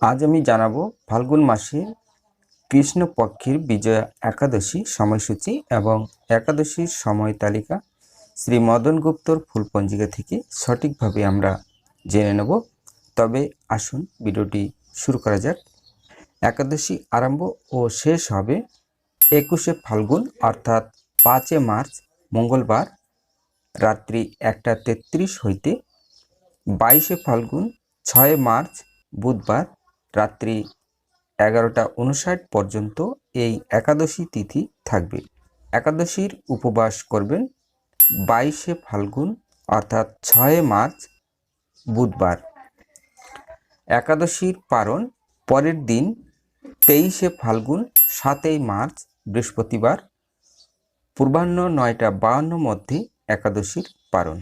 আজ আমি জানাব ফাল্গুন মাসে কৃষ্ণপক্ষের বিজয়া একাদশী সময়সূচি এবং একাদশীর সময় তালিকা শ্রী মদন গুপ্তর ফুলপঞ্জিকা থেকে সঠিকভাবে আমরা জেনে নেব। তবে আসুন ভিডিওটি শুরু করা যাক। একাদশী আরম্ভ ও শেষ হবে একুশে ফাল্গুন, অর্থাৎ পাঁচে মার্চ, মঙ্গলবার, রাত্রি একটা তেত্রিশ হইতে বাইশে ফাল্গুন, ছয় মার্চ, বুধবার রাত্রি এগারোটা উনষাট পর্যন্ত এই একাদশী তিথি থাকবে। একাদশীর উপবাস করবেন বাইশে ফাল্গুন, অর্থাৎ ছয় মার্চ, বুধবার। একাদশীর পারণ পরের দিন তেইশে ফাল্গুন, সাতই মার্চ, বৃহস্পতিবার। পূর্বাহ্ন নয়টা বাহান্ন মধ্যে একাদশীর পারণ